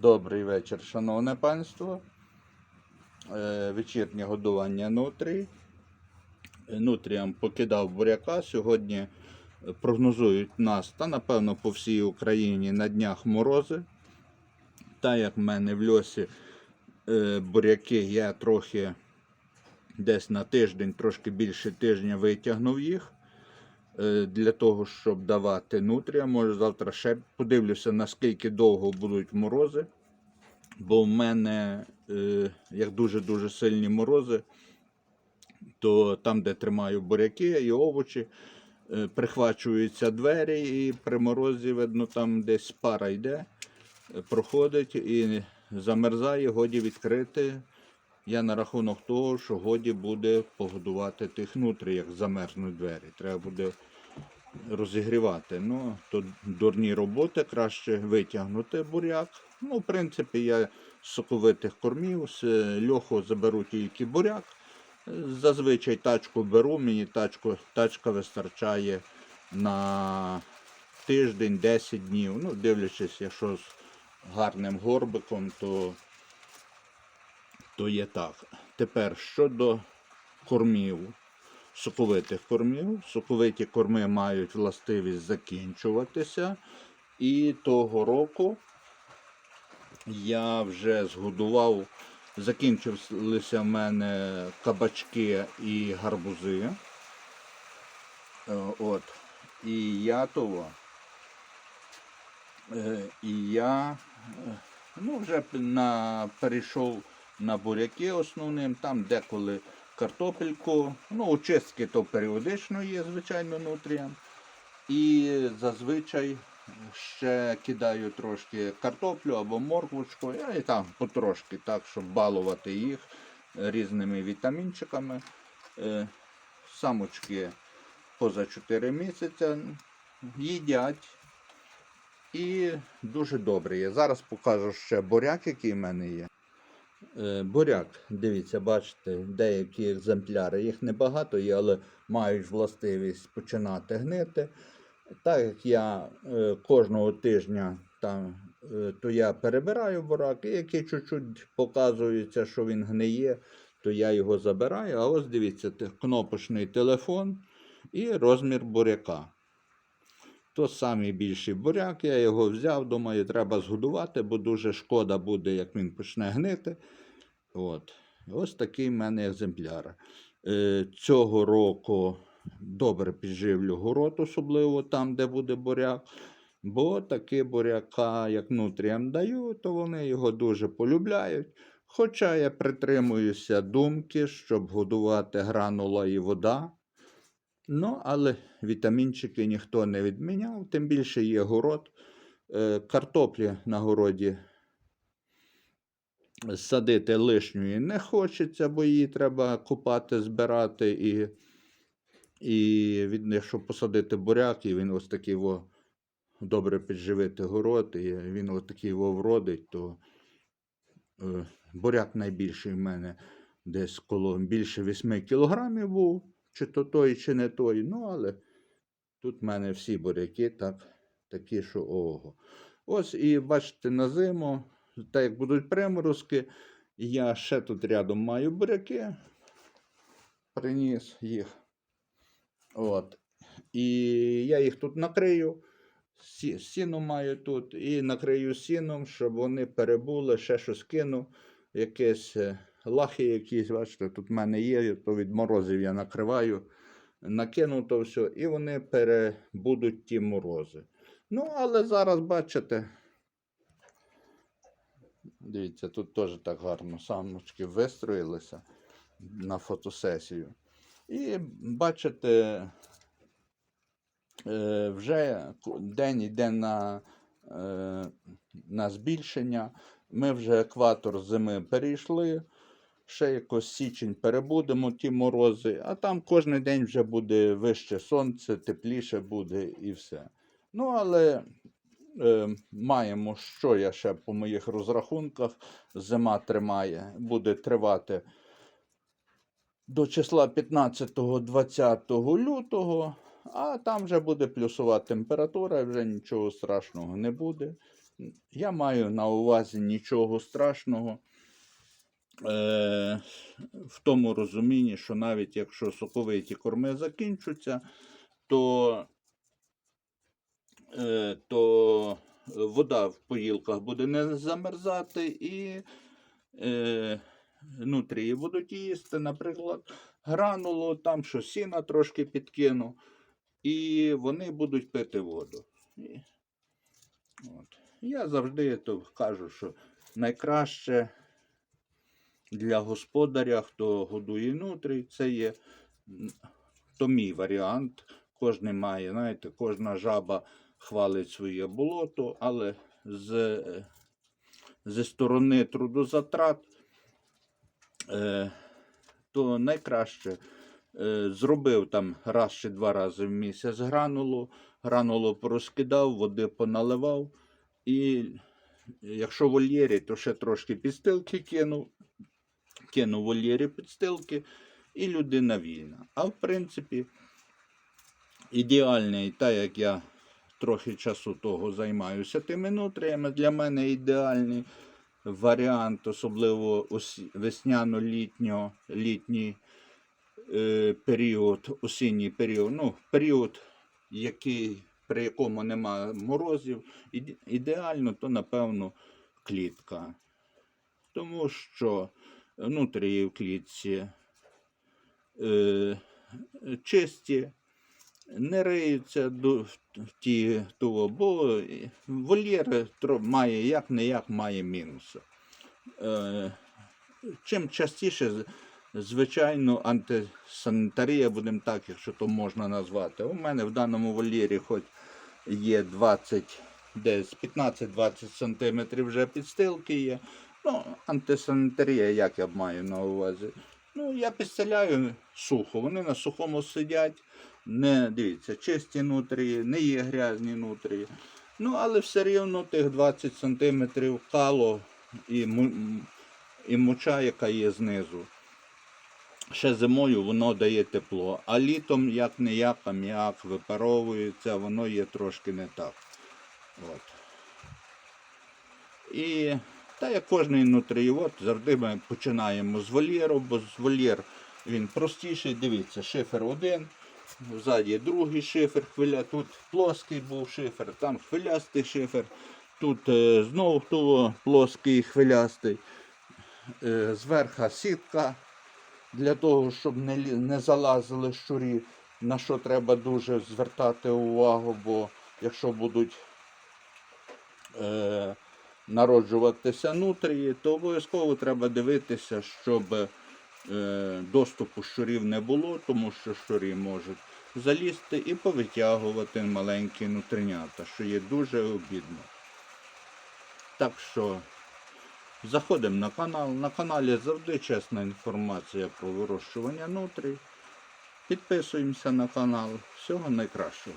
Добрий вечір, шановне панство. Е, Вечірнє годування нутрій. Е, Нутріям покидав буряка. Сьогодні прогнозують нас та, напевно, по всій Україні на днях морози. Та як в мене в льосі е, буряки, я трохи десь на тиждень, трошки більше тижня витягнув їх для того, щоб давати нутрія. Може завтра ще подивлюся, наскільки довго будуть морози. Бо в мене, е, як дуже-дуже сильні морози, то там, де тримаю буряки і овочі, е, прихвачуються двері, і при морозі, видно, там десь пара йде, е, проходить і замерзає, годі відкрити. Я на рахунок того, що годі буде погодувати тих нутрій, як замерзнуть двері. Треба буде розігрівати. Ну, то дурні роботи, краще витягнути буряк. Ну, в принципі, я з соковитих кормів, з е, льоху заберу тільки буряк. Зазвичай тачку беру, мені тачку, тачка вистачає на тиждень, 10 днів. Ну, дивлячись, якщо з гарним горбиком, то, то є так. Тепер щодо кормів соковитих кормів. Соковиті корми мають властивість закінчуватися. І того року я вже згодував, закінчилися в мене кабачки і гарбузи. Е, От. І я того. е, І я е, ну, вже на, перейшов на буряки основним, там деколи картопельку. Ну, очистки то періодично є, звичайно, нутріям. І зазвичай ще кидаю трошки картоплю або морквочку, і там потрошки, так, щоб балувати їх різними вітамінчиками. Е, Самочки поза 4 місяці їдять. І дуже добре є. Зараз покажу ще буряк, який в мене є. Е, Буряк, дивіться, бачите, деякі екземпляри, їх небагато є, але мають властивість починати гнити. Так як я е, кожного тижня там, е, то я перебираю бурак, і який чуть-чуть показується, що він гниє, то я його забираю. А ось дивіться, кнопочний телефон і розмір буряка. То самий більший буряк, я його взяв, думаю, треба згодувати, бо дуже шкода буде, як він почне гнити. От. Ось такий в мене екземпляр. Е, цього року добре підживлю город, особливо там, де буде буряк. Бо такі буряка, як нутріям даю, то вони його дуже полюбляють. Хоча я притримуюся думки, щоб годувати гранула і вода. Ну, але вітамінчики ніхто не відміняв, тим більше є город. Е, Картоплі на городі садити лишньої не хочеться, бо її треба купати, збирати. І, і від, якщо посадити буряк, і він ось такий во, добре підживити город, і він ось такий во вродить, то е, буряк найбільший в мене десь коло більше 8 кілограмів був, чи то той, чи не той. Ну, але тут в мене всі буряки так, такі, що ого. Ось і бачите, на зиму, так як будуть приморозки, я ще тут рядом маю буряки, приніс їх. От. І я їх тут накрию. Сі- Сіно маю тут і накрию сіном, щоб вони перебули, ще щось кину, якесь е, лахи якісь, бачите, тут в мене є, то від морозів я накриваю, накину то все, і вони перебудуть ті морози. Ну, але зараз, бачите, дивіться, тут теж так гарно самочки вистроїлися на фотосесію. І бачите, е, вже день йде на, е, на збільшення. Ми вже екватор зими перейшли. Ще якось січень перебудемо ті морози, а там кожен день вже буде вище сонце, тепліше буде і все. Ну, але е, маємо, що я ще по моїх розрахунках. Зима тримає, буде тривати до числа 15-20 лютого, а там вже буде плюсова температура, вже нічого страшного не буде. Я маю на увазі нічого страшного. Е, в тому розумінні, що навіть якщо соковиті корми закінчуться, то, е, то вода в поїлках буде не замерзати і е, нутрії будуть їсти, наприклад, гранулу, там що сіна трошки підкину, і вони будуть пити воду. От. Я завжди кажу, що найкраще для господаря, хто годує нутрій, це є то мій варіант. Кожен має, знаєте, кожна жаба хвалить своє болото, але з, зі сторони трудозатрат, е, то найкраще е, зробив там раз чи два рази в місяць гранулу, гранулу порозкидав, води поналивав. І якщо вольєрі, то ще трошки підстилки кинув, кинув вольєрі підстилки, і людина вільна. А в принципі, ідеальний, так як я трохи часу того займаюся тими нутріями, для мене ідеальний варіант, особливо весняно-літньо, літній е, період, осінній період, ну, період, який, при якому немає морозів, ідеально, то напевно клітка. Тому що внутрі в клітці е, чисті, не риються в ті того, бо вольєр має як не як має мінуси. Е, чим частіше, звичайно, антисанітарія, будемо так, якщо то можна назвати. У мене в даному вольєрі хоч є 20, десь 15-20 см вже підстилки є. Ну, антисанітарія, як я маю на увазі. Ну, я підстеляю сухо. Вони на сухому сидять, не дивіться, чисті нутрії, не є грязні нутрії. Ну, але все рівно тих 20 см кало і, і моча, яка є знизу. Ще зимою воно дає тепло, а літом як не як, аміак випаровується, воно є трошки не так. От. І та як кожний нутрієвод, завжди ми починаємо з вольєру, бо з вольєр він простіший. Дивіться, шифер один, ззаді другий шифер, хвиля, тут плоский був шифер, там хвилястий шифер, тут е, знову того плоский хвилястий, е, зверха сітка для того, щоб не, не залазили щурі, на що треба дуже звертати увагу, бо якщо будуть е, народжуватися нутрії, то обов'язково треба дивитися, щоб е, доступу щурів не було, тому що щурі можуть залізти і повитягувати маленькі нутринята, що є дуже обідно. Так що заходимо на канал. На каналі завжди чесна інформація про вирощування нутрій. Підписуємося на канал. Всього найкращого.